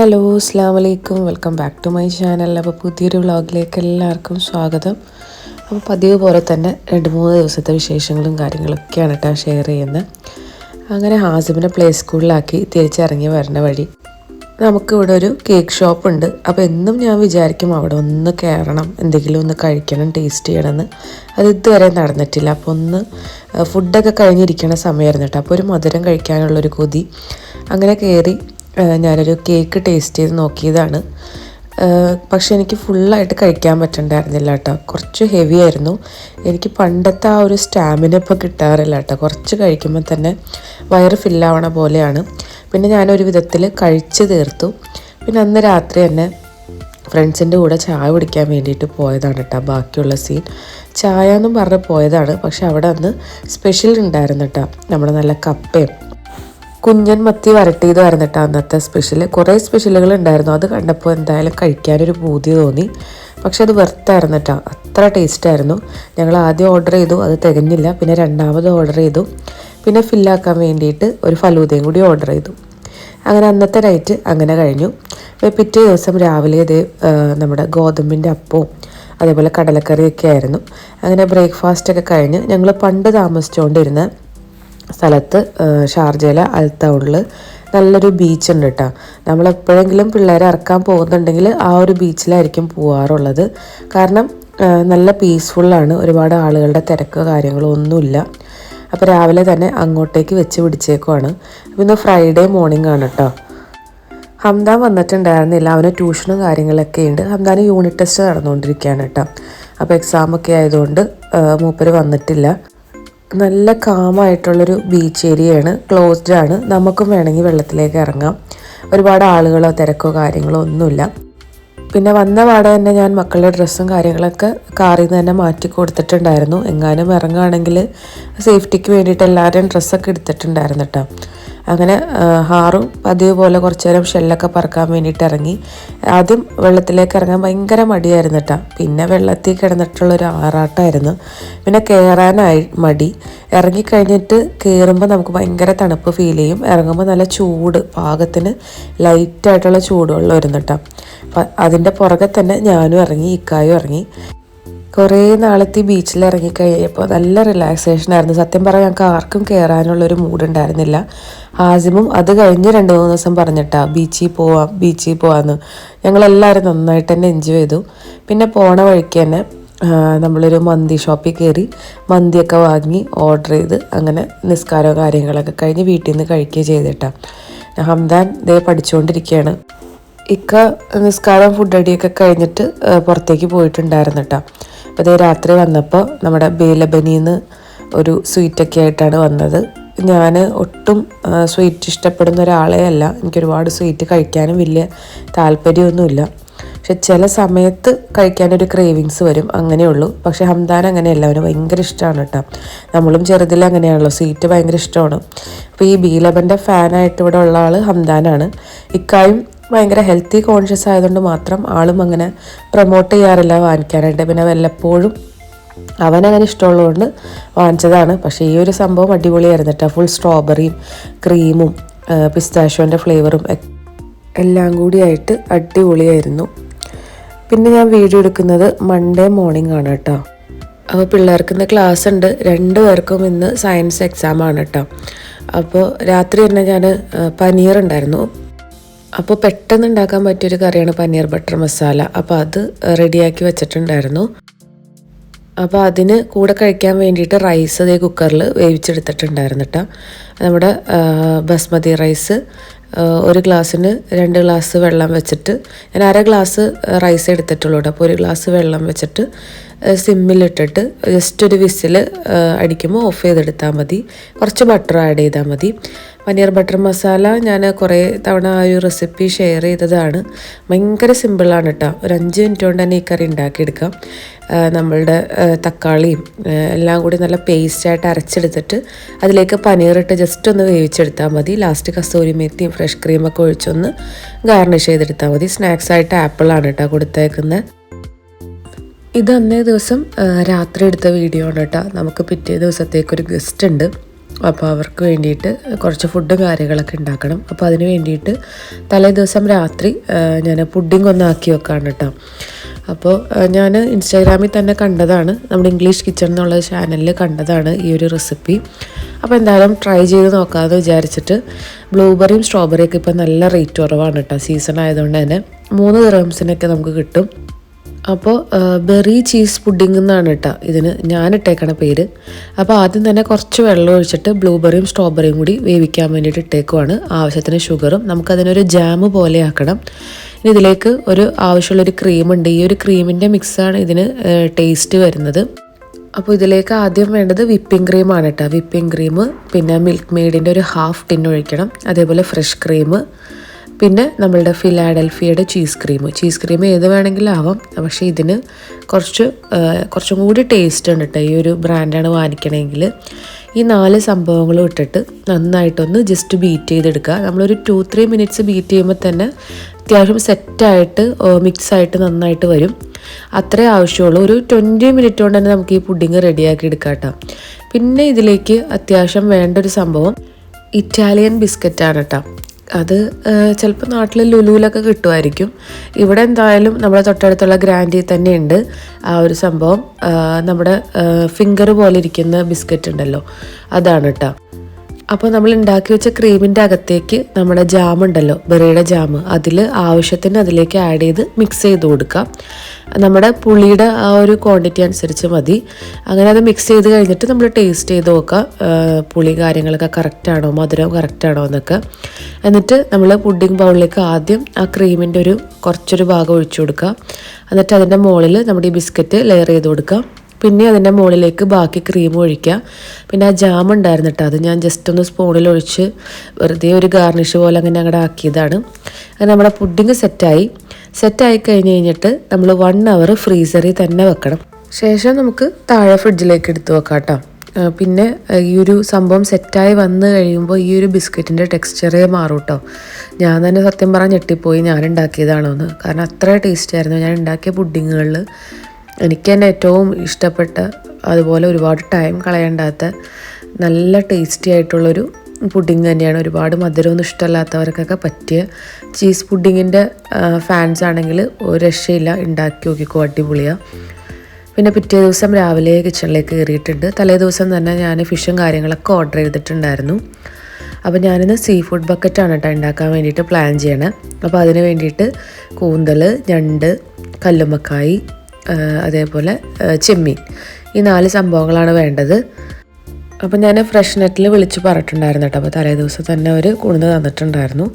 Hello അസ്സാം വലൈക്കും welcome back to my channel. അപ്പോൾ പുതിയൊരു വ്ളോഗിലേക്ക് എല്ലാവർക്കും സ്വാഗതം. അപ്പോൾ പതിവ് പോലെ തന്നെ രണ്ട് മൂന്ന് ദിവസത്തെ വിശേഷങ്ങളും കാര്യങ്ങളൊക്കെയാണ് കേട്ടോ ഷെയർ ചെയ്യുന്നത്. അങ്ങനെ ഹാസിമിനെ പ്ലേ സ്കൂളിലാക്കി തിരിച്ചിറങ്ങി വരുന്ന വഴി നമുക്കിവിടെ ഒരു കേക്ക് ഷോപ്പ് ഉണ്ട്. അപ്പോൾ എന്നും ഞാൻ വിചാരിക്കും അവിടെ ഒന്ന് കയറണം എന്തെങ്കിലും ഒന്ന് കഴിക്കണം ടേസ്റ്റ് ചെയ്യണമെന്ന്. അത് ഇതുവരെ നടന്നിട്ടില്ല. അപ്പോൾ ഒന്ന് ഫുഡൊക്കെ കഴിഞ്ഞിരിക്കണ സമയമായിരുന്നു കേട്ടോ. അപ്പോൾ ഒരു മധുരം കഴിക്കാനുള്ളൊരു കൊതി. അങ്ങനെ കയറി ഞാനൊരു കേക്ക് ടേസ്റ്റ് ചെയ്ത് നോക്കിയതാണ്. പക്ഷെ എനിക്ക് ഫുള്ളായിട്ട് കഴിക്കാൻ പറ്റണ്ടായിരുന്നില്ല കേട്ടോ കുറച്ച് ഹെവി ആയിരുന്നു. എനിക്ക് പണ്ടത്തെ ആ ഒരു സ്റ്റാമിന ഇപ്പോൾ കിട്ടാറില്ല കേട്ടോ കുറച്ച് കഴിക്കുമ്പോൾ തന്നെ വയറ് ഫില്ലാവണ പോലെയാണ്. പിന്നെ ഞാനൊരു വിധത്തിൽ കഴിച്ച് തീർത്തു. പിന്നെ അന്ന് രാത്രി തന്നെ ഫ്രണ്ട്സിന്റെ കൂടെ ചായ കുടിക്കാൻ വേണ്ടിയിട്ട് പോയതാണ് കേട്ടോ ബാക്കിയുള്ള സീൻ ചായ എന്നും പറഞ്ഞ് പോയതാണ്. പക്ഷെ അവിടെ അന്ന് സ്പെഷ്യൽ ഉണ്ടായിരുന്നു കേട്ടോ നമ്മുടെ നല്ല കപ്പയും കുഞ്ഞൻ മത്തി വരട്ടിയതായിരുന്നു അന്നത്തെ സ്പെഷ്യൽ കുറേ സ്പെഷ്യലുകൾ ഉണ്ടായിരുന്നു. അത് കണ്ടപ്പോൾ എന്തായാലും കഴിക്കാനൊരു പൂതി തോന്നി. പക്ഷെ അത് വെറുത്തായിരുന്നു അത്ര ടേസ്റ്റായിരുന്നു ഞങ്ങൾ ആദ്യം ഓർഡർ ചെയ്തു. അത് തികഞ്ഞില്ല. പിന്നെ രണ്ടാമത് ഓർഡർ ചെയ്തു. പിന്നെ ഫില്ലാക്കാൻ വേണ്ടിയിട്ട് ഒരു ഫലൂദയും കൂടി ഓർഡർ ചെയ്തു. അങ്ങനെ അന്നത്തെ നൈറ്റ് അങ്ങനെ കഴിഞ്ഞു. പിറ്റേ ദിവസം രാവിലെ ഇത് നമ്മുടെ ഗോതമ്പിന്റെ അപ്പവും അതേപോലെ കടലക്കറിയൊക്കെ ആയിരുന്നു. അങ്ങനെ ബ്രേക്ക്ഫാസ്റ്റൊക്കെ കഴിഞ്ഞ് ഞങ്ങൾ പണ്ട് താമസിച്ചുകൊണ്ടിരുന്ന സ്ഥലത്ത് ഷാർജയിലെ അൽ തൗണിൽ നല്ലൊരു ബീച്ച് ഉണ്ട് കേട്ടോ നമ്മൾ എപ്പോഴെങ്കിലും പിള്ളേരെ ഇറക്കാൻ പോകുന്നുണ്ടെങ്കിൽ ആ ഒരു ബീച്ചിലായിരിക്കും പോകാറുള്ളത് കാരണം നല്ല പീസ്ഫുള്ളാണ് ഒരുപാട് ആളുകളുടെ തിരക്കോ കാര്യങ്ങളോ ഒന്നുമില്ല. അപ്പോൾ രാവിലെ തന്നെ അങ്ങോട്ടേക്ക് വെച്ച് പിടിച്ചേക്കുവാണ്. അപ്പോൾ ഇന്ന് ഫ്രൈഡേ മോർണിംഗ് ആണ് കേട്ടോ ഹംദാൻ വന്നിട്ടുണ്ടായിരുന്നില്ല. അവന് ട്യൂഷനും കാര്യങ്ങളൊക്കെ ഉണ്ട്. ഹംദാന് യൂണിറ്റ് ടെസ്റ്റ് നടന്നുകൊണ്ടിരിക്കുകയാണ് കേട്ടോ അപ്പോൾ എക്സാമൊക്കെ ആയതുകൊണ്ട് മൂപ്പര് വന്നിട്ടില്ല. നല്ല കാമായിട്ടുള്ളൊരു ബീച്ച് ഏരിയയാണ് ക്ലോസ്ഡ് ആണ്. നമുക്കും വേണമെങ്കിൽ വെള്ളത്തിലേക്ക് ഇറങ്ങാം. ഒരുപാട് ആളുകളോ തിരക്കോ കാര്യങ്ങളോ ഒന്നുമില്ല. പിന്നെ വന്ന പാടെ തന്നെ ഞാൻ മക്കളുടെ ഡ്രസ്സും കാര്യങ്ങളൊക്കെ കാറിൽ നിന്ന് തന്നെ മാറ്റി കൊടുത്തിട്ടുണ്ടായിരുന്നു. എങ്ങാനും ഇറങ്ങുകയാണെങ്കിൽ സേഫ്റ്റിക്ക് വേണ്ടിയിട്ട് എല്ലാവരുടെയും ഡ്രസ്സൊക്കെ എടുത്തിട്ടുണ്ടായിരുന്നു കേട്ടോ അങ്ങനെ ഹാറും പതിവ് പോലെ കുറച്ചു നേരം ഷെല്ലൊക്കെ പറക്കാൻ വേണ്ടിയിട്ട് ഇറങ്ങി. ആദ്യം വെള്ളത്തിലേക്ക് ഇറങ്ങാൻ ഭയങ്കര മടിയായിരുന്നു കേട്ടോ. പിന്നെ വെള്ളത്തിൽ കിടന്നിട്ടുള്ളൊരു ആറാട്ടായിരുന്നു. പിന്നെ കയറാനായി മടി. ഇറങ്ങിക്കഴിഞ്ഞിട്ട് കയറുമ്പോൾ നമുക്ക് ഭയങ്കര തണുപ്പ് ഫീൽ ചെയ്യും. ഇറങ്ങുമ്പോൾ നല്ല ചൂട് പാകത്തിന് ലൈറ്റായിട്ടുള്ള ചൂടുവെള്ളം വരുന്നു കേട്ടോ. അപ്പം അതിന്റെ പുറകെ തന്നെ ഞാനും ഇറങ്ങി ഇക്കായും ഇറങ്ങി. കുറേ നാളത്തെ ബീച്ചിൽ ഇറങ്ങിക്കഴിഞ്ഞപ്പോൾ നല്ല റിലാക്സേഷൻ ആയിരുന്നു. സത്യം പറയാൻ ഞങ്ങൾക്ക് ആർക്കും കയറാനുള്ളൊരു മൂഡ് ഉണ്ടായിരുന്നില്ല. ആസിമും അത് കഴിഞ്ഞ് രണ്ട് മൂന്ന് ദിവസം പറഞ്ഞിട്ടാ ബീച്ചിൽ പോവാം ബീച്ചിൽ പോവാന്ന്. ഞങ്ങളെല്ലാവരും നന്നായിട്ട് തന്നെ എൻജോയ് ചെയ്തു. പിന്നെ പോണ വഴിക്ക് തന്നെ നമ്മളൊരു മന്തി ഷോപ്പിൽ കയറി മന്തിയൊക്കെ വാങ്ങി ഓർഡർ ചെയ്ത് അങ്ങനെ നിസ്കാരവും കാര്യങ്ങളൊക്കെ കഴിഞ്ഞ് വീട്ടിൽ നിന്ന് കഴിക്കുകയും ചെയ്തിട്ടാണ് ഹംദാൻ ദേ പഠിച്ചുകൊണ്ടിരിക്കുകയാണ്. ഇക്ക നിസ്കാരം ഫുഡ് അടിയൊക്കെ കഴിഞ്ഞിട്ട് പുറത്തേക്ക് പോയിട്ടുണ്ടായിരുന്നു കേട്ടോ അപ്പോൾ അതേ രാത്രി വന്നപ്പോൾ നമ്മുടെ ബേലബനിന്ന് ഒരു സ്വീറ്റൊക്കെ ആയിട്ടാണ് വന്നത്. ഞാൻ ഒട്ടും സ്വീറ്റ് ഇഷ്ടപ്പെടുന്ന ഒരാളേ അല്ല. എനിക്ക് ഒരുപാട് സ്വീറ്റ് കഴിക്കാനും വലിയ താല്പര്യമൊന്നുമില്ല. പക്ഷെ ചില സമയത്ത് കഴിക്കാനൊരു ക്രേവിങ്സ് വരും. അങ്ങനെയുള്ളൂ. പക്ഷെ ഹംദാൻ അങ്ങനെയല്ല. അവന് ഭയങ്കര ഇഷ്ടമാണ് കേട്ടോ. നമ്മളും ചെറുതിൽ അങ്ങനെയാണല്ലോ. സ്വീറ്റ് ഭയങ്കര ഇഷ്ടമാണ്. അപ്പോൾ ഈ ബീലബന്റെ ഫാനായിട്ട് ഇവിടെ ഉള്ള ആൾ ഹംദാനാണ്. ഇക്കായും ഭയങ്കര ഹെൽത്തി കോൺഷ്യസ് ആയതുകൊണ്ട് മാത്രം ആളും അങ്ങനെ പ്രൊമോട്ട് ചെയ്യാറില്ല വാങ്ങിക്കാനായിട്ട്. പിന്നെ വല്ലപ്പോഴും അവനങ്ങനെ ഇഷ്ടമുള്ളതുകൊണ്ട് വാങ്ങിച്ചതാണ്. പക്ഷേ ഈ ഒരു സംഭവം അടിപൊളിയായിരുന്നു കേട്ടോ. ഫുൾ സ്ട്രോബെറിയും ക്രീമും പിസ്താഷോന്റെ ഫ്ലേവറും എല്ലാം കൂടിയായിട്ട് അടിപൊളിയായിരുന്നു. പിന്നെ ഞാൻ വീഡിയോ എടുക്കുന്നത് മൺഡേ മോർണിംഗ് ആണ് കേട്ടോ. അപ്പോൾ പിള്ളേർക്ക് ഇന്ന് ക്ലാസ് ഉണ്ട്. രണ്ട് പേർക്കും ഇന്ന് സയൻസ് എക്സാം ആണ് കേട്ടോ. അപ്പോൾ രാത്രി തന്നെ ഞാൻ പനീർ ഉണ്ടായിരുന്നു. അപ്പോൾ പെട്ടെന്ന് ഉണ്ടാക്കാൻ പറ്റിയൊരു കറിയാണ് പനീർ ബട്ടർ മസാല. അപ്പോൾ അത് റെഡിയാക്കി വെച്ചിട്ടുണ്ടായിരുന്നു. അപ്പോൾ അതിന് കൂടെ കഴിക്കാൻ വേണ്ടിയിട്ട് റൈസ് അതേ കുക്കറിൽ വേവിച്ചെടുത്തിട്ടുണ്ടായിരുന്നു കേട്ടോ നമ്മുടെ ബസ്മതി റൈസ് ഒരു ഗ്ലാസ്സിന് രണ്ട് ഗ്ലാസ് വെള്ളം വെച്ചിട്ട് ഞാൻ അര ഗ്ലാസ് റൈസ് എടുത്തിട്ടുള്ളൂ അപ്പോൾ ഒരു ഗ്ലാസ് വെള്ളം വെച്ചിട്ട് സിമ്മിലിട്ടിട്ട് ജസ്റ്റ് ഒരു വിസിൽ അടിക്കുമ്പോൾ ഓഫ് ചെയ്തെടുത്താൽ മതി. കുറച്ച് ബട്ടർ ആഡ് ചെയ്താൽ മതി. പനീർ ബട്ടർ മസാല ഞാൻ കുറേ തവണ ആ ഒരു റെസിപ്പി ഷെയർ ചെയ്തതാണ്. ഭയങ്കര സിമ്പിളാണ് കേട്ടോ ഒരു അഞ്ച് മിനിറ്റ് കൊണ്ട് തന്നെ ഈ കറി ഉണ്ടാക്കിയെടുക്കാം. നമ്മളുടെ തക്കാളിയും എല്ലാം കൂടി നല്ല പേസ്റ്റായിട്ട് അരച്ചെടുത്തിട്ട് അതിലേക്ക് പനീറിട്ട് ജസ്റ്റ് ഒന്ന് വേവിച്ചെടുത്താൽ മതി. ലാസ്റ്റ് കസൂരി മേത്തിയും ഫ്രഷ് ക്രീമൊക്കെ ഒഴിച്ചൊന്ന് ഗാർണിഷ് ചെയ്തെടുത്താൽ മതി. സ്നാക്സായിട്ട് ആപ്പിളാണ് കേട്ടോ കൊടുത്തേക്കുന്നത്. ഇത് അന്നേ ദിവസം രാത്രി എടുത്ത വീഡിയോ ആണ് കേട്ടോ. നമുക്ക് പിറ്റേ ദിവസത്തേക്കൊരു ഗസ്റ്റ് ഉണ്ട്. അപ്പോൾ അവർക്ക് വേണ്ടിയിട്ട് കുറച്ച് ഫുഡും കാര്യങ്ങളൊക്കെ ഉണ്ടാക്കണം. അപ്പോൾ അതിന് വേണ്ടിയിട്ട് തലേ ദിവസം രാത്രി ഞാൻ പുഡിംഗ് ഒന്ന് ആക്കി വെക്കാണ് കേട്ടോ. അപ്പോൾ ഞാൻ ഇൻസ്റ്റാഗ്രാമിൽ തന്നെ കണ്ടതാണ്. നമ്മുടെ ഇംഗ്ലീഷ് കിച്ചൺ എന്നുള്ള ചാനലിൽ കണ്ടതാണ് ഈ ഒരു റെസിപ്പി അപ്പോൾ എന്തായാലും ട്രൈ ചെയ്ത് നോക്കാമെന്ന് വിചാരിച്ചിട്ട് ബ്ലൂബെറിയും സ്ട്രോബെറിയൊക്കെ ഇപ്പോൾ നല്ല റേറ്റ് കുറവാണ് കേട്ടോ. സീസൺ ആയതുകൊണ്ട് തന്നെ മൂന്ന് ഗ്രംസിനൊക്കെ നമുക്ക് കിട്ടും. അപ്പോൾ ബെറി ചീസ് പുഡിംഗ് എന്നാണ് കേട്ടോ ഇതിന് ഞാൻ ഇട്ടേക്കണ പേര്. അപ്പോൾ ആദ്യം തന്നെ കുറച്ച് വെള്ളം ഒഴിച്ചിട്ട് ബ്ലൂബെറിയും സ്ട്രോബെറിയും കൂടി വേവിക്കാൻ വേണ്ടിയിട്ട് ഇട്ടേക്കുവാണ്. ആവശ്യത്തിന് ഷുഗറും. നമുക്കതിനൊരു ജാം പോലെ ആക്കണം. ഇനി ഇതിലേക്ക് ഒരു ആവശ്യമുള്ളൊരു ക്രീമുണ്ട്. ഈ ഒരു ക്രീമിന്റെ മിക്സാണ് ഇതിന് ടേസ്റ്റ് വരുന്നത്. അപ്പോൾ ഇതിലേക്ക് ആദ്യം വേണ്ടത് വിപ്പിംഗ് ക്രീമാണ് കേട്ടോ വിപ്പിംഗ് ക്രീം പിന്നെ മിൽക്ക് മെയ്ഡിന്റെ ഒരു ഹാഫ് ടിൻ ഒഴിക്കണം. അതേപോലെ ഫ്രഷ് ക്രീം പിന്നെ നമ്മളുടെ ഫിലാഡൽഫിയയുടെ ചീസ് ക്രീം. ചീസ് ക്രീം ഏത് വേണമെങ്കിലും ആവാം പക്ഷേ ഇതിന് കുറച്ച് കുറച്ചും കൂടി ടേസ്റ്റ് ഉണ്ട് കേട്ടോ ഈ ഒരു ബ്രാൻഡാണ് വാങ്ങിക്കണമെങ്കിൽ ഈ നാല് സംഭവങ്ങളും ഇട്ടിട്ട് നന്നായിട്ടൊന്ന് ജസ്റ്റ് ബീറ്റ് ചെയ്തെടുക്കുക. നമ്മളൊരു ടു ത്രീ മിനിറ്റ്സ് ബീറ്റ് ചെയ്യുമ്പോൾ തന്നെ അത്യാവശ്യം സെറ്റായിട്ട് മിക്സായിട്ട് നന്നായിട്ട് വരും. അത്രേ ആവശ്യമുള്ളൂ. ഒരു ട്വന്റി മിനിറ്റ് കൊണ്ട് തന്നെ നമുക്ക് ഈ പുഡിങ് റെഡിയാക്കി എടുക്കാം കേട്ടോ പിന്നെ ഇതിലേക്ക് അത്യാവശ്യം വേണ്ട ഒരു സംഭവം ഇറ്റാലിയൻ ബിസ്ക്കറ്റാണ് കേട്ടോ അത് ചിലപ്പോൾ നാട്ടിൽ ലുലുവിലൊക്കെ കിട്ടുമായിരിക്കും ഇവിടെ എന്തായാലും നമ്മുടെ തൊട്ടടുത്തുള്ള ഗ്രാൻഡിൽ തന്നെ ഉണ്ട് ആ ഒരു സംഭവം നമ്മുടെ ഫിംഗർ പോലെ ഇരിക്കുന്ന ബിസ്ക്കറ്റ് ഉണ്ടല്ലോ. അതാണ് കേട്ടോ അപ്പോൾ നമ്മൾ ഉണ്ടാക്കി വെച്ച ക്രീമിന്റെ അകത്തേക്ക് നമ്മുടെ ജാം ഉണ്ടല്ലോ ബെറിയുടെ ജാം. അതിൽ ആവശ്യത്തിന് അതിലേക്ക് ആഡ് ചെയ്ത് മിക്സ് ചെയ്ത് കൊടുക്കാം. നമ്മുടെ പുളിയുടെ ആ ഒരു ക്വാണ്ടിറ്റി അനുസരിച്ച് മതി. അങ്ങനെ അത് മിക്സ് ചെയ്ത് കഴിഞ്ഞിട്ട് നമ്മൾ ടേസ്റ്റ് ചെയ്ത് നോക്കാം പുളി കാര്യങ്ങളൊക്കെ കറക്റ്റാണോ മധുരം കറക്റ്റാണോ എന്നൊക്കെ. എന്നിട്ട് നമ്മൾ പുഡിംഗ് ബൗളിലേക്ക് ആദ്യം ആ ക്രീമിന്റെ ഒരു കുറച്ചൊരു ഭാഗം ഒഴിച്ചു കൊടുക്കുക. എന്നിട്ട് അതിന്റെ മുകളിൽ നമ്മുടെ ഈ ബിസ്ക്കറ്റ് ലെയർ ചെയ്ത് കൊടുക്കാം പിന്നെ അതിന്റെ മുകളിലേക്ക് ബാക്കി ക്രീം ഒഴിക്കുക പിന്നെ ആ ജാം ഉണ്ടായിരുന്നു കേട്ടോ അത് ഞാൻ ജസ്റ്റ് ഒന്ന് സ്പൂണിൽ ഒഴിച്ച് വെറുതെ ഒരു ഗാർണിഷ് പോലെ അങ്ങനെ അങ്ങോട്ട് ആക്കിയതാണ്. അത് നമ്മുടെ പുഡിങ് സെറ്റായി സെറ്റായി കഴിഞ്ഞ് കഴിഞ്ഞിട്ട് നമ്മൾ വൺ അവർ ഫ്രീസറിൽ തന്നെ വെക്കണം. ശേഷം നമുക്ക് താഴെ ഫ്രിഡ്ജിലേക്ക് എടുത്ത് വെക്കാം കേട്ടോ പിന്നെ ഈ ഒരു സംഭവം സെറ്റായി വന്നു കഴിയുമ്പോൾ ഈ ഒരു ബിസ്ക്കറ്റിന്റെ ടെക്സ്ചറേ മാറും കേട്ടോ ഞാൻ തന്നെ സത്യം പറഞ്ഞ് ഞെട്ടിപ്പോയി ഞാൻ ഉണ്ടാക്കിയതാണോ എന്ന് കാരണം അത്ര ടേസ്റ്റ് ആയിരുന്നു ഞാൻ ഉണ്ടാക്കിയ പുഡിങ്ങുകളിൽ എനിക്ക് തന്നെ ഏറ്റവും ഇഷ്ടപ്പെട്ട അതുപോലെ ഒരുപാട് ടൈം കളയേണ്ടാത്ത നല്ല ടേസ്റ്റി ആയിട്ടുള്ളൊരു പുഡിങ് തന്നെയാണ്. ഒരുപാട് മധുരമൊന്നും ഇഷ്ടമല്ലാത്തവർക്കൊക്കെ പറ്റിയ ചീസ് പുഡിങ്ങിന്റെ ഫാൻസ് ആണെങ്കിൽ ഒരു രക്ഷയില്ല. ഉണ്ടാക്കി നോക്കിക്കോ അടിപൊളിയാണ് പിന്നെ പിറ്റേ ദിവസം രാവിലെ കിച്ചണിലേക്ക് കയറിയിട്ടുണ്ട് തലേ ദിവസം തന്നെ ഞാൻ ഫിഷും കാര്യങ്ങളൊക്കെ ഓർഡർ ചെയ്തിട്ടുണ്ടായിരുന്നു. അപ്പോൾ ഞാനിന്ന് സീ ഫുഡ് ബക്കറ്റാണ് കേട്ടോ ഉണ്ടാക്കാൻ വേണ്ടിയിട്ട് പ്ലാൻ ചെയ്യണേ. അപ്പോൾ അതിന് വേണ്ടിയിട്ട് കൂന്തൽ ഞണ്ട് കല്ലുമ്മക്കായി അതേപോലെ ചെമ്മീൻ. ഈ നാല് സംഭവങ്ങളാണ് വേണ്ടത്. അപ്പോൾ ഞാൻ ഫ്രഷ് നെറ്റിൽ വിളിച്ച് പറഞ്ഞിട്ടുണ്ടായിരുന്നു കേട്ടോ. അപ്പോൾ തലേ ദിവസം തന്നെ അവർ കൊണ്ടു തന്നിട്ടുണ്ടായിരുന്നു.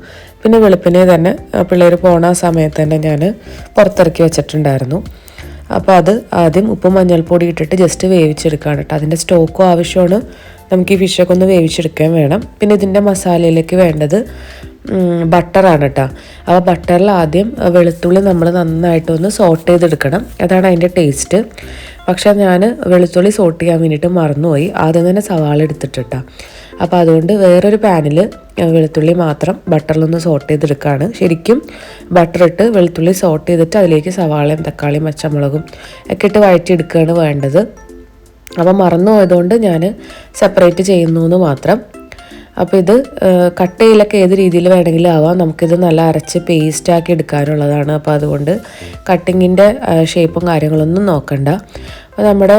പിന്നെ വെളുപ്പിനെ തന്നെ പിള്ളേർ പോണ സമയത്ത് തന്നെ ഞാൻ പുറത്തിറക്കി വെച്ചിട്ടുണ്ടായിരുന്നു. അപ്പോൾ അത് ആദ്യം ഉപ്പും മഞ്ഞൾപ്പൊടി ഇട്ടിട്ട് ജസ്റ്റ് വേവിച്ചെടുക്കുകയാണ് കേട്ടോ. അതിന്റെ സ്റ്റോക്കും ആവശ്യമാണ്. നമുക്ക് ഈ ഫിഷൊക്കെ ഒന്ന് വേവിച്ചെടുക്കാൻ വേണം. പിന്നെ ഇതിന്റെ മസാലയിലേക്ക് വേണ്ടത് ബട്ടറാണ് കേട്ടോ അപ്പോൾ ബട്ടറിൽ ആദ്യം വെളുത്തുള്ളി നമ്മൾ നന്നായിട്ടൊന്ന് സോട്ട് ചെയ്തെടുക്കണം. അതാണ് അതിന്റെ ടേസ്റ്റ് പക്ഷെ ഞാൻ വെളുത്തുള്ളി സോട്ട് ചെയ്യാൻ വേണ്ടിയിട്ട് മറന്നുപോയി. ആദ്യം തന്നെ സവാള എടുത്തിട്ടാ അപ്പോൾ അതുകൊണ്ട് വേറൊരു പാനിൽ വെളുത്തുള്ളി മാത്രം ബട്ടറിലൊന്ന് സോട്ട് ചെയ്തെടുക്കുകയാണ് ശരിക്കും ബട്ടർ ഇട്ട് വെളുത്തുള്ളി സോട്ട് ചെയ്തിട്ട് അതിലേക്ക് സവാളയും തക്കാളിയും പച്ചമുളകും ഒക്കെ ഇട്ട് വഴറ്റിയെടുക്കുകയാണ് വേണ്ടത്. അപ്പോൾ മറന്നു പോയതുകൊണ്ട് ഞാൻ സെപ്പറേറ്റ് ചെയ്യുന്നു എന്ന് മാത്രം. അപ്പോൾ ഇത് കട്ടയിലൊക്കെ ഏത് രീതിയിൽ വേണമെങ്കിലും ആവാം. നമുക്കിത് നല്ല അരച്ച് പേസ്റ്റാക്കി എടുക്കാനുള്ളതാണ്. അപ്പോൾ അതുകൊണ്ട് കട്ടിങ്ങിന്റെ ഷേപ്പും കാര്യങ്ങളൊന്നും നോക്കണ്ട. അപ്പോൾ നമ്മുടെ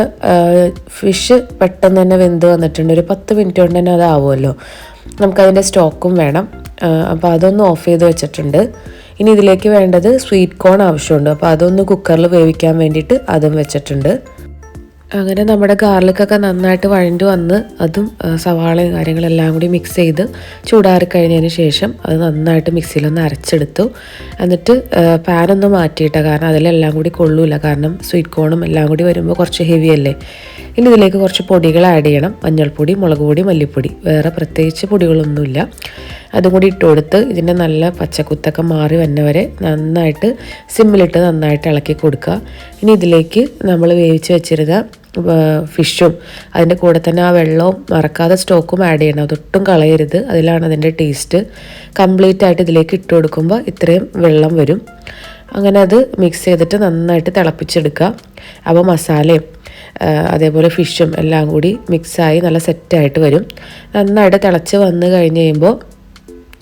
ഫിഷ് പെട്ടെന്ന് തന്നെ വെന്ത് വന്നിട്ടുണ്ട്. ഒരു പത്ത് മിനിറ്റ് കൊണ്ട് തന്നെ അതാവുമല്ലോ. നമുക്കതിന്റെ സ്റ്റോക്കും വേണം. അപ്പോൾ അതൊന്ന് ഓഫ് ചെയ്ത് വെച്ചിട്ടുണ്ട്. ഇനി ഇതിലേക്ക് വേണ്ടത് സ്വീറ്റ് കോൺ ആവശ്യമുണ്ട്. അപ്പോൾ അതൊന്ന് കുക്കറിൽ വേവിക്കാൻ വേണ്ടിയിട്ട് അതും വെച്ചിട്ടുണ്ട്. അങ്ങനെ നമ്മുടെ ഗാർലിക്കൊക്കെ നന്നായിട്ട് വഴണ്ട് വന്ന് അതും സവാളയും കാര്യങ്ങളെല്ലാം കൂടി മിക്സ് ചെയ്ത് ചൂടാറി കഴിഞ്ഞതിന് ശേഷം അത് നന്നായിട്ട് മിക്സിയിലൊന്ന് അരച്ചെടുത്തു. എന്നിട്ട് പാനൊന്ന് മാറ്റിയിട്ട കാരണം അതിലെല്ലാം കൂടി കൊള്ളൂല. കാരണം സ്വീറ്റ് കോണും എല്ലാം കൂടി വരുമ്പോൾ കുറച്ച് ഹെവി അല്ലേ? ഇനി ഇതിലേക്ക് കുറച്ച് പൊടികൾ ആഡ് ചെയ്യണം. മഞ്ഞൾപ്പൊടി മുളക് പൊടി മല്ലിപ്പൊടി. വേറെ പ്രത്യേകിച്ച് പൊടികളൊന്നുമില്ല. അതും കൂടി ഇട്ട് കൊടുത്ത് ഇതിന്റെ നല്ല പച്ചക്കുത്തൊക്കെ മാറി വന്നവരെ നന്നായിട്ട് സിമ്മിലിട്ട് നന്നായിട്ട് ഇളക്കി കൊടുക്കുക. ഇനി ഇതിലേക്ക് നമ്മൾ വേവിച്ച് വെച്ചിരുന്ന ഫിഷും അതിന്റെ കൂടെ തന്നെ ആ വെള്ളവും മറക്കാതെ സ്റ്റോക്കും ആഡ് ചെയ്യണം. അതൊട്ടും കളയരുത്. അതിലാണ് അതിന്റെ ടേസ്റ്റ് കംപ്ലീറ്റ് ആയിട്ട് ഇതിലേക്ക് ഇട്ട് കൊടുക്കുമ്പോൾ ഇത്രയും വെള്ളം വരും. അങ്ങനെ അത് മിക്സ് ചെയ്തിട്ട് നന്നായിട്ട് തിളപ്പിച്ചെടുക്കുക. അപ്പോൾ മസാലയും അതേപോലെ ഫിഷും എല്ലാം കൂടി മിക്സായി നല്ല സെറ്റായിട്ട് വരും. നന്നായിട്ട് തിളച്ച് വന്ന് കഴിഞ്ഞ് കഴിയുമ്പോൾ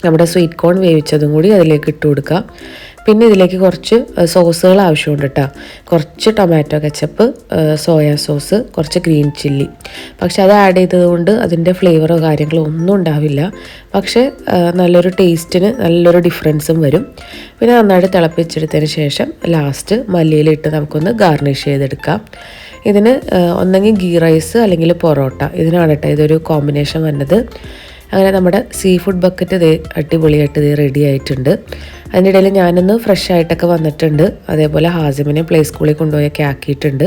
നമ്മുടെ സ്വീറ്റ് കോൺ വേവിച്ചതും കൂടി അതിലേക്ക് ഇട്ട് കൊടുക്കുക പിന്നെ ഇതിലേക്ക് കുറച്ച് സോസുകൾ ആവശ്യമുണ്ട് കേട്ടോ കുറച്ച് ടൊമാറ്റോ കെച്ചപ്പ് സോയാ സോസ് കുറച്ച് ഗ്രീൻ ചില്ലി പക്ഷെ അത് ആഡ് ചെയ്തതുകൊണ്ട് അതിന്റെ ഫ്ലേവറോ കാര്യങ്ങളോ ഒന്നും ഉണ്ടാവില്ല. പക്ഷേ നല്ലൊരു ടേസ്റ്റിന് നല്ലൊരു ഡിഫറൻസും വരും. പിന്നെ നന്നായിട്ട് തിളപ്പിച്ചെടുത്തതിന് ശേഷം ലാസ്റ്റ് മല്ലിയിലിട്ട് നമുക്കൊന്ന് ഗാർണിഷ് ചെയ്തെടുക്കാം. ഇതിന് ഒന്നെങ്കിൽ ഗീ റൈസ് അല്ലെങ്കിൽ പൊറോട്ട. ഇതിനാണ് കേട്ടോ ഇതൊരു കോമ്പിനേഷൻ വന്നത്. അങ്ങനെ നമ്മുടെ സീ ഫുഡ് ബക്കറ്റ് ഇതേ അടിപൊളിയായിട്ട് ഇതേ റെഡി ആയിട്ടുണ്ട്. അതിന്റെ ഇടയിൽ ഞാനൊന്ന് ഫ്രഷ് ആയിട്ടൊക്കെ വന്നിട്ടുണ്ട്. അതേപോലെ ഹാസിമിനെ പ്ലേ സ്കൂളിൽ കൊണ്ടുപോയൊക്കെ ആക്കിയിട്ടുണ്ട്.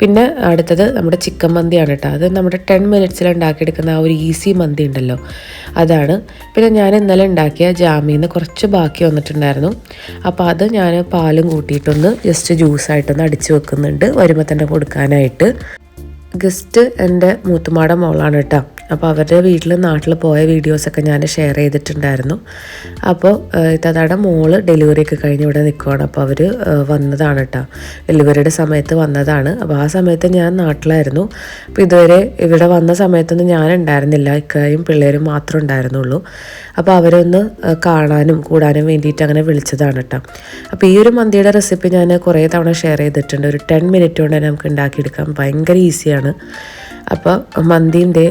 പിന്നെ അടുത്തത് നമ്മുടെ ചിക്കൻ മന്തിയാണ് കേട്ടോ അത് നമ്മുടെ ടെൻ മിനിറ്റ്സിൽ ഉണ്ടാക്കിയെടുക്കുന്ന ആ ഒരു ഈസി മന്തി ഉണ്ടല്ലോ. അതാണ്. പിന്നെ ഞാൻ ഇന്നലെ ഉണ്ടാക്കിയ ജാമീന്ന് കുറച്ച് ബാക്കി വന്നിട്ടുണ്ടായിരുന്നു. അപ്പോൾ അത് ഞാൻ പാലും കൂട്ടിയിട്ടൊന്ന് ജസ്റ്റ് ജ്യൂസായിട്ടൊന്ന് അടിച്ച് വെക്കുന്നുണ്ട്. വരുമ്പോൾ തന്നെ കൊടുക്കാനായിട്ട്. ഗസ്റ്റ് എന്റെ മൂത്തുമാടം മോളാണ് കേട്ടോ. അപ്പോൾ അവരുടെ വീട്ടിൽ നാട്ടിൽ പോയ വീഡിയോസൊക്കെ ഞാൻ ഷെയർ ചെയ്തിട്ടുണ്ടായിരുന്നു. അപ്പോൾ ഇത്തതാടെ മോൾ ഡെലിവറിയൊക്കെ കഴിഞ്ഞ് ഇവിടെ നിൽക്കുവാണ് അപ്പോൾ അവർ വന്നതാണ് കേട്ടോ. ഡെലിവറിയുടെ സമയത്ത് വന്നതാണ്. അപ്പോൾ ആ സമയത്ത് ഞാൻ നാട്ടിലായിരുന്നു. അപ്പോൾ ഇതുവരെ ഇവിടെ വന്ന സമയത്തൊന്നും ഞാൻ ഉണ്ടായിരുന്നില്ല. ഇക്കായും പിള്ളേരും മാത്രം ഉണ്ടായിരുന്നുള്ളൂ. അപ്പോൾ അവരൊന്ന് കാണാനും കൂടാനും വേണ്ടിയിട്ട് അങ്ങനെ വിളിച്ചതാണ് കേട്ടോ. അപ്പോൾ ഈ ഒരു മന്തിയുടെ റെസിപ്പി ഞാൻ കുറേ തവണ ഷെയർ ചെയ്തിട്ടുണ്ട്. ഒരു ടെൻ മിനിറ്റ് കൊണ്ട് നമുക്ക് ഉണ്ടാക്കിയെടുക്കാം. ഭയങ്കര ഈസിയാണ്. അപ്പോൾ മന്തിന്റെ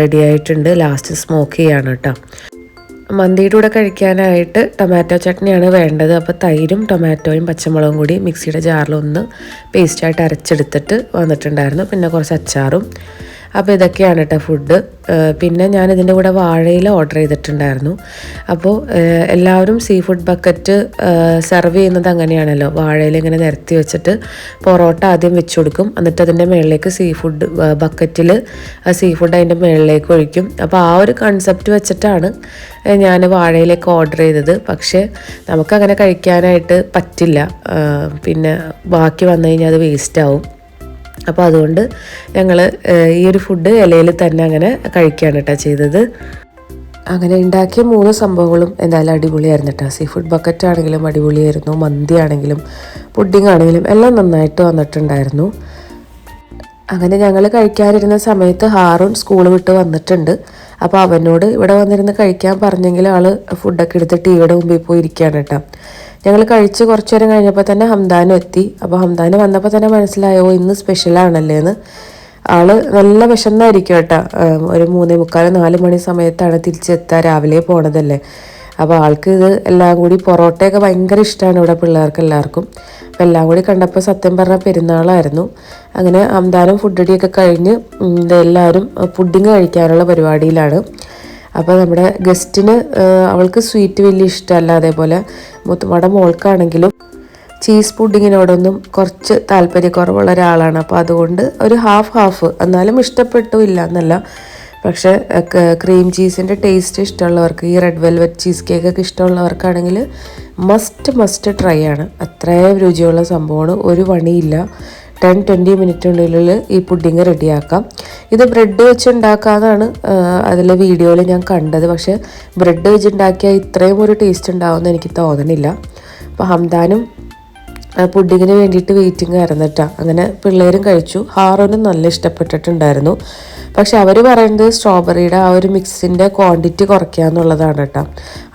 റെഡി ആയിട്ടുണ്ട്. ലാസ്റ്റ് സ്മോക്ക് ചെയ്യാണ് കേട്ടോ മന്തിയുടെ കൂടെ കഴിക്കാനായിട്ട് ടൊമാറ്റോ ചട്നിയാണ് വേണ്ടത്. അപ്പോൾ തൈരും ടൊമാറ്റോയും പച്ചമുളകും കൂടി മിക്സിയുടെ ജാറിലൊന്ന് പേസ്റ്റായിട്ട് അരച്ചെടുത്തിട്ട് വന്നിട്ടുണ്ടായിരുന്നു. പിന്നെ കുറച്ച് അച്ചാറും അപ്പോൾ ഇതൊക്കെയാണ് കേട്ടോ ഫുഡ്. പിന്നെ ഞാൻ ഇതിന്റെ കൂടെ വാഴയില ഓർഡർ ചെയ്തിട്ടുണ്ടായിരുന്നു. അപ്പോൾ എല്ലാവരും സീ ഫുഡ് ബക്കറ്റ് സെർവ് ചെയ്യുന്നത് അങ്ങനെയാണല്ലോ. വാഴയില ഇങ്ങനെ നിരത്തി വെച്ചിട്ട് പൊറോട്ട ആദ്യം വെച്ച് കൊടുക്കും. എന്നിട്ട് അതിന്റെ മുകളിലേക്ക് സീ ഫുഡ് ബക്കറ്റിൽ സീ ഫുഡ് അതിന്റെ മുകളിലേക്ക് ഒഴിക്കും. അപ്പോൾ ആ ഒരു കൺസെപ്റ്റ് വെച്ചിട്ടാണ് ഞാൻ വാഴയിലേക്ക് ഓർഡർ ചെയ്തത്. പക്ഷേ നമുക്കങ്ങനെ കഴിക്കാനായിട്ട് പറ്റില്ല. പിന്നെ ബാക്കി വന്നു കഴിഞ്ഞാൽ അത് വേസ്റ്റ് ആവും അപ്പോൾ അതുകൊണ്ട് ഞങ്ങൾ ഈ ഒരു ഫുഡ് ഇലയിൽ തന്നെ അങ്ങനെ കഴിക്കുകയാണ് കേട്ടോ ചെയ്തത്. അങ്ങനെ ഉണ്ടാക്കിയ മൂന്ന് സംഭവങ്ങളും എന്തായാലും അടിപൊളിയായിരുന്നു കേട്ടോ സീ ഫുഡ് ബക്കറ്റ് ആണെങ്കിലും അടിപൊളിയായിരുന്നു മന്തി ആണെങ്കിലും പുഡിംഗ് ആണെങ്കിലും എല്ലാം നന്നായിട്ട് വന്നിട്ടുണ്ടായിരുന്നു. അങ്ങനെ ഞങ്ങൾ കഴിക്കാനിരുന്ന സമയത്ത് ഹാറൂൺ സ്കൂൾ വിട്ട് വന്നിട്ടുണ്ട്. അപ്പോൾ അവനോട് ഇവിടെ വന്നിരുന്ന് കഴിക്കാൻ പറഞ്ഞെങ്കിൽ ആൾ ഫുഡൊക്കെ എടുത്ത് ടീയുടെ മുമ്പിൽ പോയി ഇരിക്കുകയാണ് കേട്ടോ ഞങ്ങൾ കഴിച്ച് കുറച്ച് നേരം കഴിഞ്ഞപ്പോൾ തന്നെ ഹംദാനും എത്തി. അപ്പോൾ ഹംദാന് വന്നപ്പോൾ തന്നെ മനസ്സിലായോ ഇന്ന് സ്പെഷ്യലാണല്ലേ എന്ന് ആൾ നല്ല വിശന്നായിരിക്കും കേട്ടോ. ഒരു മൂന്നേ മുക്കാൽ നാല് മണി സമയത്താണ് തിരിച്ചെത്താൻ രാവിലെ പോണതല്ലേ. അപ്പോൾ ആൾക്ക് ഇത് എല്ലാം കൂടി പൊറോട്ടയൊക്കെ ഭയങ്കര ഇഷ്ടമാണ് ഇവിടെ പിള്ളേർക്ക് എല്ലാവർക്കും. അപ്പോൾ എല്ലാം കൂടി കണ്ടപ്പോൾ സത്യം പറഞ്ഞ പെരുന്നാളായിരുന്നു. അങ്ങനെ അമ്പാനും ഫുഡ് അടിയൊക്കെ കഴിഞ്ഞ് എല്ലാവരും പുഡിങ് കഴിക്കാനുള്ള പരിപാടിയിലാണ്. അപ്പോൾ നമ്മുടെ ഗസ്റ്റിന് അവൾക്ക് സ്വീറ്റ് വലിയ ഇഷ്ടമല്ല അതേപോലെ. മുത്തുമട മോൾക്കാണെങ്കിലും ചീസ് പുഡിങ്ങിനോടൊന്നും കുറച്ച് താല്പര്യക്കുറവുള്ള ഒരാളാണ്. അപ്പോൾ അതുകൊണ്ട് ഒരു ഹാഫ് ഹാഫ്. എന്നാലും ഇഷ്ടപ്പെട്ടു ഇല്ല എന്നല്ല. പക്ഷേ ക്രീം ചീസിന്റെ ടേസ്റ്റ് ഇഷ്ടമുള്ളവർക്ക് ഈ റെഡ് വെൽവെറ്റ് ചീസ് കേക്കൊക്കെ ഇഷ്ടമുള്ളവർക്കാണെങ്കിൽ മസ്റ്റ് മസ്റ്റ് ട്രൈ ആണ്. അത്രയും രുചിയുള്ള സംഭവമാണ്. ഒരു പണിയില്ല. ടെൻ ട്വന്റി മിനിറ്റിനുള്ളിൽ ഈ പുഡിങ് റെഡിയാക്കാം ഇത് ബ്രെഡ് വെച്ച് ഉണ്ടാക്കാന്നാണ് അതിലെ വീഡിയോയിൽ ഞാൻ കണ്ടത്. പക്ഷേ ബ്രെഡ് വെച്ച് ഉണ്ടാക്കിയാൽ ഇത്രയും ഒരു ടേസ്റ്റ് ഉണ്ടാവുമെന്ന് എനിക്ക് തോന്നണില്ല. അപ്പോൾ ഹംദാനും പുഡിങ്ങിന് വേണ്ടിയിട്ട് വെയിറ്റിംഗ് ആയിരുന്നു കേട്ടോ അങ്ങനെ പിള്ളേരും കഴിച്ചു. ഹാറോനും നല്ല ഇഷ്ടപ്പെട്ടിട്ടുണ്ടായിരുന്നു. പക്ഷെ അവർ പറയുന്നത് സ്ട്രോബെറിയുടെ ആ ഒരു മിക്സിന്റെ ക്വാണ്ടിറ്റി കുറയ്ക്കുക എന്നുള്ളതാണ് കേട്ടോ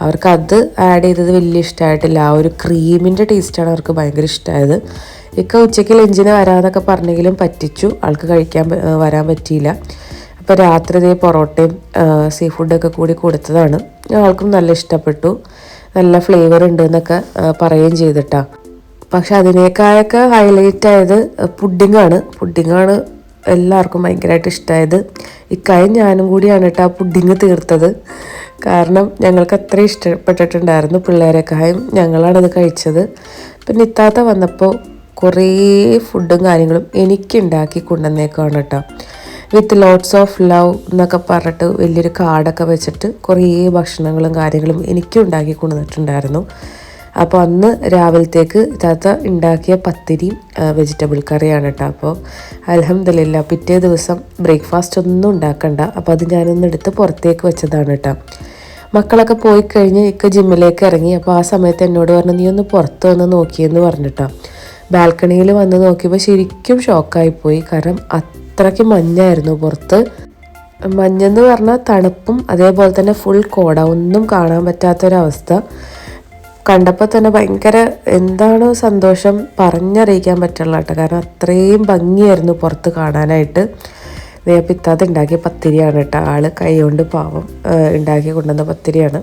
അവർക്ക് അത് ആഡ് ചെയ്തത് വലിയ ഇഷ്ടമായിട്ടില്ല ആ ഒരു ക്രീമിന്റെ ടേസ്റ്റാണ് അവർക്ക് ഭയങ്കര ഇഷ്ടമായത് ഇക്ക ഉച്ചയ്ക്ക് ലഞ്ചിന് വരാമെന്നൊക്കെ പറഞ്ഞെങ്കിലും പറ്റിച്ചു. ആൾക്ക് കഴിക്കാൻ വരാൻ പറ്റിയില്ല. അപ്പോൾ രാത്രി ഇതേ പൊറോട്ടയും സീ ഫുഡൊക്കെ കൂടി കൊടുത്തതാണ്. ആൾക്കും നല്ല ഇഷ്ടപ്പെട്ടു. നല്ല ഫ്ലേവർ ഉണ്ട് എന്നൊക്കെ പറയുകയും ചെയ്തിട്ടാ പക്ഷെ അതിനേക്കാളൊക്കെ ഹൈലൈറ്റ് ആയത് പുഡിങ്ങാണ് പുഡിങ്ങാണ് എല്ലാവർക്കും ഭയങ്കരമായിട്ട് ഇഷ്ടമായത് ഇക്കായും ഞാനും കൂടിയാണ് കേട്ടോ ആ പുഡിങ് തീർത്തത്. കാരണം ഞങ്ങൾക്ക് അത്ര ഇഷ്ടപ്പെട്ടിട്ടുണ്ടായിരുന്നു പിള്ളേരെക്കായും ഞങ്ങളാണത് കഴിച്ചത്. പിന്നെ ഇത്താത്ത വന്നപ്പോൾ കുറേ ഫുഡും കാര്യങ്ങളും എനിക്ക് ഉണ്ടാക്കി കൊണ്ടുവന്നേക്കാണ് കേട്ടോ വിത്ത് ലോട്ട്സ് ഓഫ് ലവ് എന്നൊക്കെ പറഞ്ഞിട്ട് വലിയൊരു കാർഡൊക്കെ വെച്ചിട്ട് കുറേ ഭക്ഷണങ്ങളും കാര്യങ്ങളും എനിക്കും ഉണ്ടാക്കി കൊണ്ടുവന്നിട്ടുണ്ടായിരുന്നു. അപ്പോൾ അന്ന് രാവിലത്തേക്ക് താത്ത ഉണ്ടാക്കിയ പത്തിരി വെജിറ്റബിൾ കറിയാണ് കേട്ടോ അപ്പോൾ അലഹമില്ല പിറ്റേ ദിവസം ബ്രേക്ക്ഫാസ്റ്റ് ഒന്നും ഉണ്ടാക്കണ്ട. അപ്പോൾ അത് ഞാനൊന്ന് എടുത്ത് പുറത്തേക്ക് വെച്ചതാണ് കേട്ടോ മക്കളൊക്കെ പോയി കഴിഞ്ഞ് ഇക്ക ജിമ്മിലേക്ക് ഇറങ്ങി. അപ്പോൾ ആ സമയത്ത് എന്നോട് പറഞ്ഞു നീ ഒന്ന് പുറത്ത് വന്ന് നോക്കിയെന്ന് പറഞ്ഞിട്ടോ ബാൽക്കണിയിൽ വന്ന് നോക്കിയപ്പോൾ ശരിക്കും ഷോക്കായിപ്പോയി കാരണം അത്രയ്ക്ക് മഞ്ഞായിരുന്നു പുറത്ത്. മഞ്ഞെന്ന് പറഞ്ഞാൽ തണുപ്പും അതേപോലെ തന്നെ ഫുൾ കോട ഒന്നും കാണാൻ പറ്റാത്തൊരവസ്ഥ. കണ്ടപ്പോൾ തന്നെ ഭയങ്കര എന്താണ് സന്തോഷം പറഞ്ഞറിയിക്കാൻ പറ്റുള്ള കേട്ടോ. കാരണം അത്രയും ഭംഗിയായിരുന്നു പുറത്ത് കാണാനായിട്ട്. അപ്പം ഇത്താത്ത ഉണ്ടാക്കിയ പത്തിരിയാണ് കേട്ടോ. ആൾ കൈ കൊണ്ട് പാവം ഉണ്ടാക്കി കൊണ്ടുവന്ന പത്തിരിയാണ്.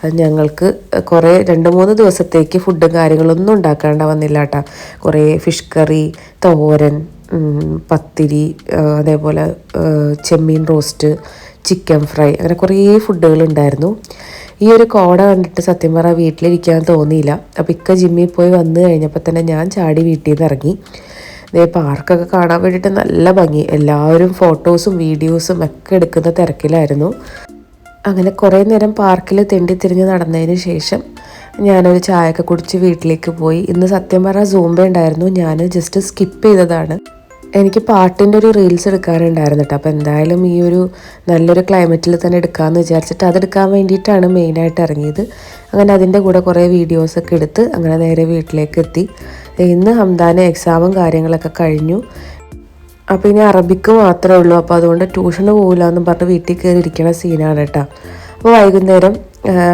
അത് ഞങ്ങൾക്ക് കുറേ രണ്ട് മൂന്ന് ദിവസത്തേക്ക് ഫുഡും കാര്യങ്ങളൊന്നും ഉണ്ടാക്കേണ്ട വന്നില്ല കേട്ടോ. കുറേ ഫിഷ് കറി തോരൻ പത്തിരി അതേപോലെ ചെമ്മീൻ റോസ്റ്റ് ചിക്കൻ ഫ്രൈ അങ്ങനെ കുറേ ഫുഡുകൾ ഉണ്ടായിരുന്നു. ഈ ഒരു കോട കണ്ടിട്ട് സത്യം പറഞ്ഞാൽ വീട്ടിലിരിക്കാൻ തോന്നിയില്ല. അപ്പം ഇക്ക ജിമ്മിൽ പോയി വന്നു കഴിഞ്ഞപ്പോൾ തന്നെ ഞാൻ ചാടി വീട്ടിൽ നിന്ന് ഇറങ്ങി. ദേ പാർക്കൊക്കെ കാണാൻ വേണ്ടിയിട്ട് നല്ല ഭംഗി. എല്ലാവരും ഫോട്ടോസും വീഡിയോസും ഒക്കെ എടുക്കുന്ന തിരക്കിലായിരുന്നു. അങ്ങനെ കുറേ നേരം പാർക്കിൽ തെണ്ടി തിരിഞ്ഞ് നടന്നതിന് ശേഷം ഞാനൊരു ചായയൊക്കെ കുടിച്ച് വീട്ടിലേക്ക് പോയി. ഇന്ന് സത്യം പറഞ്ഞാൽ സൂമ്പ ഉണ്ടായിരുന്നു. ഞാൻ ജസ്റ്റ് സ്കിപ്പ് ചെയ്തതാണ്. എനിക്ക് പാട്ടിന്റെ ഒരു റീൽസ് എടുക്കാനുണ്ടായിരുന്നു കേട്ടോ അപ്പോൾ എന്തായാലും ഈ ഒരു നല്ലൊരു ക്ലൈമറ്റിൽ തന്നെ എടുക്കാമെന്ന് വിചാരിച്ചിട്ട് അതെടുക്കാൻ വേണ്ടിയിട്ടാണ് മെയിനായിട്ട് ഇറങ്ങിയത്. അങ്ങനെ അതിന്റെ കൂടെ കുറേ വീഡിയോസൊക്കെ എടുത്ത് അങ്ങനെ നേരെ വീട്ടിലേക്ക് എത്തി. ഇന്ന് ഹംദാന് എക്സാമും കാര്യങ്ങളൊക്കെ കഴിഞ്ഞു. അപ്പോൾ ഇനി അറബിക്ക് മാത്രമേ ഉള്ളൂ. അപ്പോൾ അതുകൊണ്ട് ട്യൂഷന് പോകില്ല എന്ന് പറഞ്ഞ് വീട്ടിൽ കയറി ഇരിക്കുന്ന സീനാണ് കേട്ടോ. അപ്പോൾ വൈകുന്നേരം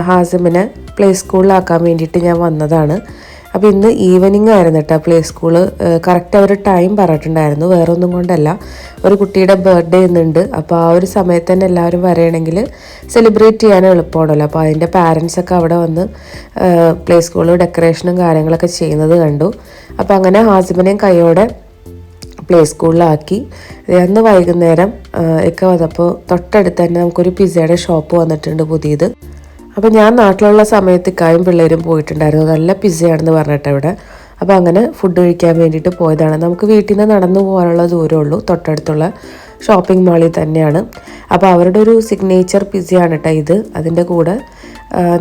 ഹാസിമിനെ പ്ലേ സ്കൂളിലാക്കാൻ വേണ്ടിയിട്ട് ഞാൻ വന്നതാണ്. അപ്പോൾ ഇന്ന് ഈവനിങ് ആയിരുന്നു കേട്ടോ പ്ലേ സ്കൂൾ കറക്റ്റ് അവർ ടൈം പറഞ്ഞിട്ടുണ്ടായിരുന്നു. വേറെ ഒന്നും കൊണ്ടല്ല. ഒരു കുട്ടിയുടെ ബർത്ത്ഡേ ഇന്നുണ്ട്. അപ്പോൾ ആ ഒരു സമയത്ത് തന്നെ എല്ലാവരും വരണമെങ്കിൽ സെലിബ്രേറ്റ് ചെയ്യാൻ എളുപ്പമാണല്ലോ. അപ്പോൾ അതിന്റെ പാരൻസൊക്കെ അവിടെ വന്ന് പ്ലേ സ്കൂൾ ഡെക്കറേഷനും കാര്യങ്ങളൊക്കെ ചെയ്യുന്നത് കണ്ടു. അപ്പോൾ അങ്ങനെ ഹാസിമിനെയും കൈയോടെ പ്ലേ സ്കൂളിലാക്കി അന്ന് വൈകുന്നേരം ഒക്കെ വന്നപ്പോൾ തൊട്ടടുത്ത് തന്നെ നമുക്കൊരു പിസ്സയുടെ ഷോപ്പ് വന്നിട്ടുണ്ട് പുതിയത്. അപ്പോൾ ഞാൻ നാട്ടിലുള്ള സമയത്ത് ഇക്കായും പിള്ളേരും പോയിട്ടുണ്ടായിരുന്നു. നല്ല പിസയാണെന്ന് പറഞ്ഞിട്ട് ഇവിടെ അപ്പോൾ അങ്ങനെ ഫുഡ് കഴിക്കാൻ വേണ്ടിയിട്ട് പോയതാണ്. നമുക്ക് വീട്ടിൽ നിന്ന് നടന്നു പോകാനുള്ള ദൂരമുള്ളൂ തൊട്ടടുത്തുള്ള ഷോപ്പിംഗ് മാളിൽ തന്നെയാണ്. അപ്പോൾ അവരുടെ ഒരു സിഗ്നേച്ചർ പിസയാണ് കേട്ടോ ഇത്. അതിന്റെ കൂടെ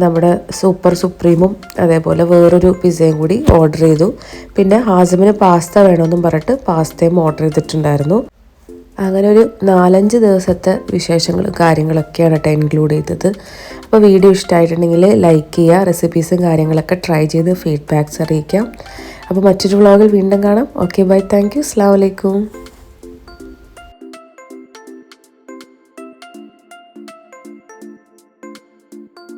നമ്മുടെ സൂപ്പർ സുപ്രീമും അതേപോലെ വേറൊരു പിസയും കൂടി ഓർഡർ ചെയ്തു. പിന്നെ ഹാസിമിന് പാസ്ത വേണമെന്നും പറഞ്ഞിട്ട് പാസ്തയും ഓർഡർ ചെയ്തിട്ടുണ്ടായിരുന്നു. അങ്ങനെ ഒരു നാലഞ്ച് ദിവസത്തെ വിശേഷങ്ങളും കാര്യങ്ങളൊക്കെയാണ് കേട്ടോ ഇൻക്ലൂഡ് ചെയ്തത്. അപ്പോൾ വീഡിയോ ഇഷ്ടമായിട്ടുണ്ടെങ്കിൽ ലൈക്ക് ചെയ്യുക റെസിപ്പീസും കാര്യങ്ങളൊക്കെ ട്രൈ ചെയ്ത് ഫീഡ്ബാക്ക്സ് അറിയിക്കാം. അപ്പോൾ മറ്റൊരു വ്ളോഗിൽ വീണ്ടും കാണാം. ഓക്കെ ബൈ താങ്ക് യു അസ്സാം വലൈക്കും